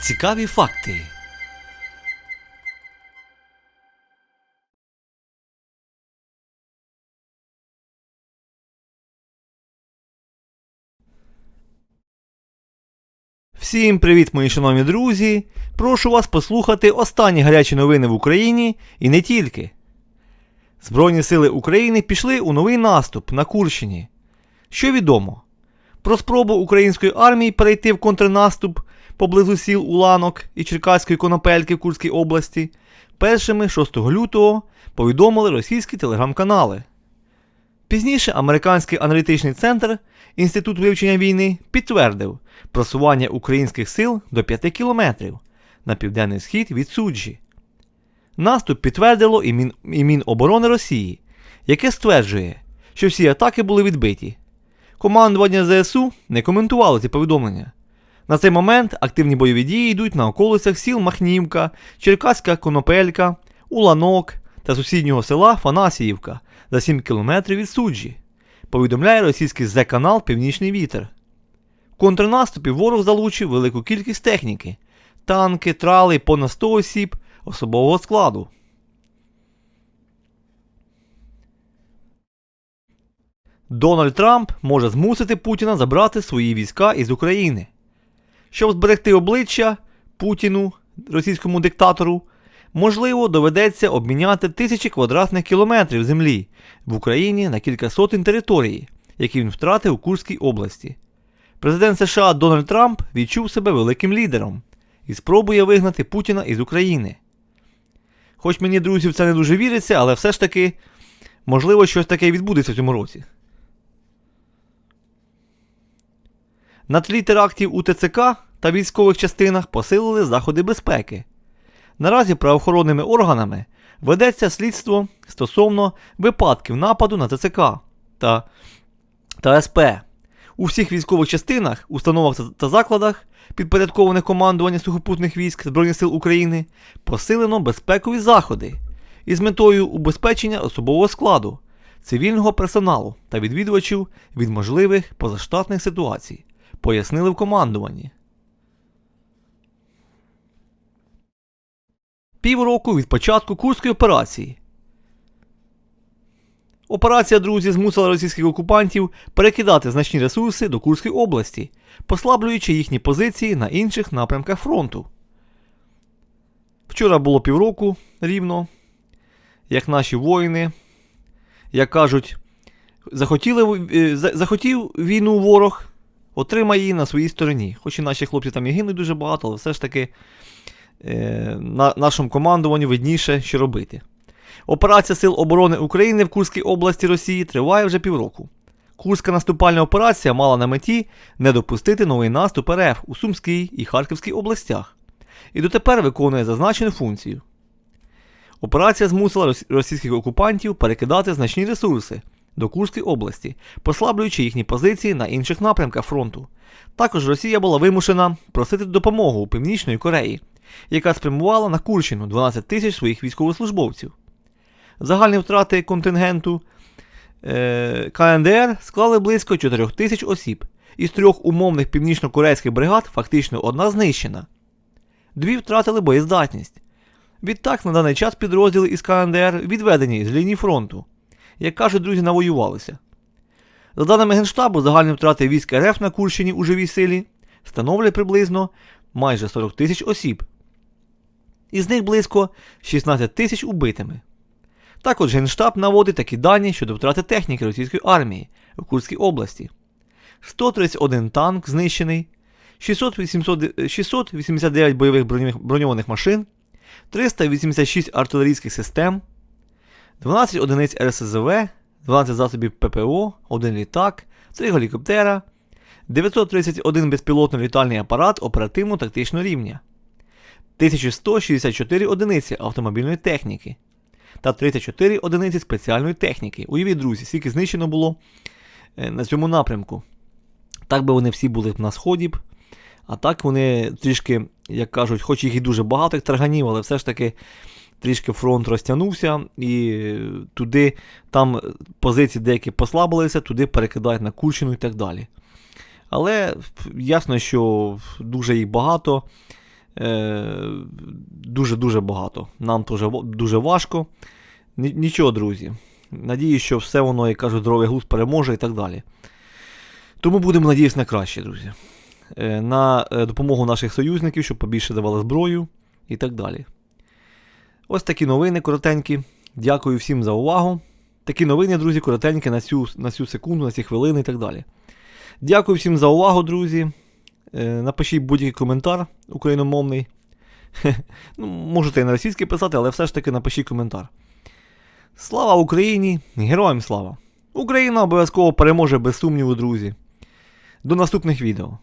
Цікаві факти. Всім привіт, мої шановні друзі! Прошу вас послухати останні гарячі новини в Україні і не тільки. Збройні сили України пішли у новий наступ на Курщині. Що відомо? Про спробу української армії перейти в контрнаступ поблизу сіл Уланок і Черкаської Конопельки в Курській області першими 6 лютого повідомили російські телеграм-канали. Пізніше американський аналітичний центр Інститут вивчення війни підтвердив просування українських сил до 5 кілометрів на південний схід від суджі. Наступ підтвердило і, Мін... і Міноборони Росії, яке стверджує, що всі атаки були відбиті. Командування ЗСУ не коментувало ці повідомлення. На цей момент активні бойові дії йдуть на околицях сіл Махнівка, Черкаська Конопелька, Уланок та сусіднього села Фанасіївка за 7 кілометрів від суджі, повідомляє російський ЗЕ-канал Північний Вітер. В контрнаступі ворог залучив велику кількість техніки, танки, трали, понад 100 осіб особового складу. Дональд Трамп може змусити Путіна забрати свої війська із України. Щоб зберегти обличчя Путіну, російському диктатору, можливо, доведеться обміняти тисячі квадратних кілометрів землі в Україні на кілька сотень територій, які він втратив у Курській області. Президент США Дональд Трамп відчув себе великим лідером і спробує вигнати Путіна із України. Хоч мені, друзі, це не дуже віриться, але все ж таки, можливо, щось таке відбудеться в цьому році. На тлі терактів у ТЦК та військових частинах посилили заходи безпеки. Наразі правоохоронними органами ведеться слідство стосовно випадків нападу на ТЦК та, та СП. У всіх військових частинах, установах та- закладах, підпорядкованих командування сухопутних військ Збройних сил України, посилено безпекові заходи із метою убезпечення особового складу, цивільного персоналу та відвідувачів від можливих позаштатних ситуацій, пояснили в командуванні. Півроку від початку Курської операції. Операція, друзі, змусила російських окупантів перекидати значні ресурси до Курської області, послаблюючи їхні позиції на інших напрямках фронту. Вчора було півроку рівно, як наші воїни, як кажуть, захотіли, е, за- захотів війну ворог, отримай її на своїй стороні. Хоч і наші хлопці там і гинуть дуже багато, але все ж таки е, на нашому командуванню видніше, що робити. Операція Сил оборони України в Курській області Росії триває вже півроку. Курська наступальна операція мала на меті не допустити новий наступ РФ у Сумській і Харківській областях, і дотепер виконує зазначену функцію. Операція змусила російських окупантів перекидати значні ресурси до Курської області, послаблюючи їхні позиції на інших напрямках фронту. Також Росія була вимушена просити допомогу у Північної Кореї, яка спрямувала на Курщину 12 тисяч своїх військовослужбовців. Загальні втрати контингенту е, КНДР склали близько 4 тисяч осіб. Із трьох умовних північно-корейських бригад фактично одна знищена. Дві втратили боєздатність. Відтак, на даний час підрозділи із КНДР відведені з лінії фронту. Як кажуть, друзі, навоювалися. За даними Генштабу, загальні втрати військ РФ на Курщині у живій силі становлять приблизно майже 40 тисяч осіб. Із них близько 16 тисяч убитими. Також Генштаб наводить такі дані щодо втрати техніки російської армії у Курській області. 131 танк знищений, 689 бойових броньованих машин, 386 артилерійських систем, 12 одиниць РСЗВ, 12 засобів ППО, 1 літак, 3 гелікоптера, 931 безпілотний літальний апарат оперативно-тактичного рівня, 1164 одиниці автомобільної техніки та 34 одиниці спеціальної техніки. Уявіть, друзі, скільки знищено було е, на цьому напрямку. Так би вони всі були на сході б, а так вони трішки, як кажуть, хоч їх і дуже багато, як тарганів, але все ж таки трішки фронт розтягнувся, і туди там позиції деякі послабилися, туди перекидають на Курщину і так далі. Але ясно, що дуже їх багато. Дуже-дуже багато. Нам дуже важко. Нічого, друзі. Надіюсь, що все воно, як кажуть, здоровий глузд переможе і так далі. Тому будемо надіятися на краще, друзі. Е, На е, допомогу наших союзників, щоб побільше давали зброю і так далі. Ось такі новини коротенькі. Дякую всім за увагу. Такі новини, друзі, коротенькі на цю, на цю секунду, на ці хвилини і так далі. Дякую всім за увагу, друзі. Е, Напишіть будь-який коментар україномовний. Ну, можете і на російський писати, але все ж таки напишіть коментар. Слава Україні! Героям слава! Україна обов'язково переможе без сумніву, друзі. До наступних відео.